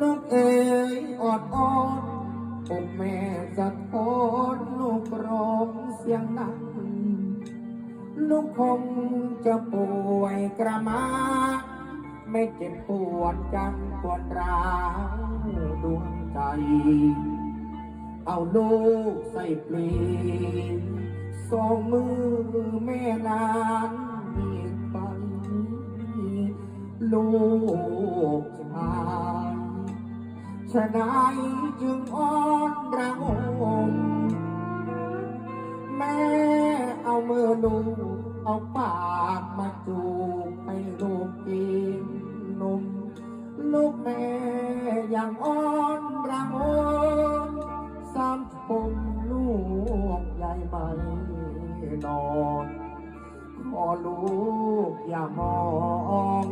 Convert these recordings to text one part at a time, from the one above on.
ลูกเอ๋ยออดอ้อนอกแม่สะท้อนลูกร้องเสียงนั้นลูกคงจะป่วยกระมา ไม่เจ็บปวดจังปวดร้าวดวงใจ เอาลูกใส่ปลีสองมือแม่นานมีไปลูก ฉะนั้นจึงอ้อนระงมแม่เอามือลูกเอาปากมาจูบให้ลูกกินนมลูกแม่ย่างอ้อนระงมสามชมลูกใหญ่ไหมนอนขอลูกอย่ามอง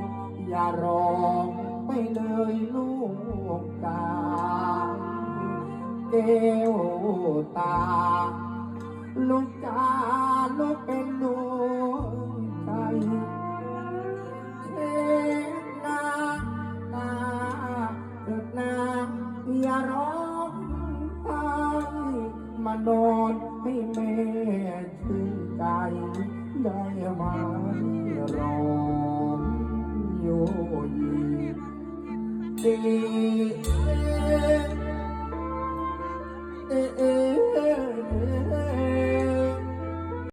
อย่าร้อง เลยลูกกาเกวตา ลูกกาลูกเป็นดวงใจเช็ดน้ำตาเถิดน้ำอย่าร้องไห้มานอนให้แม่ชื่นใจได้ไหมร้อ see.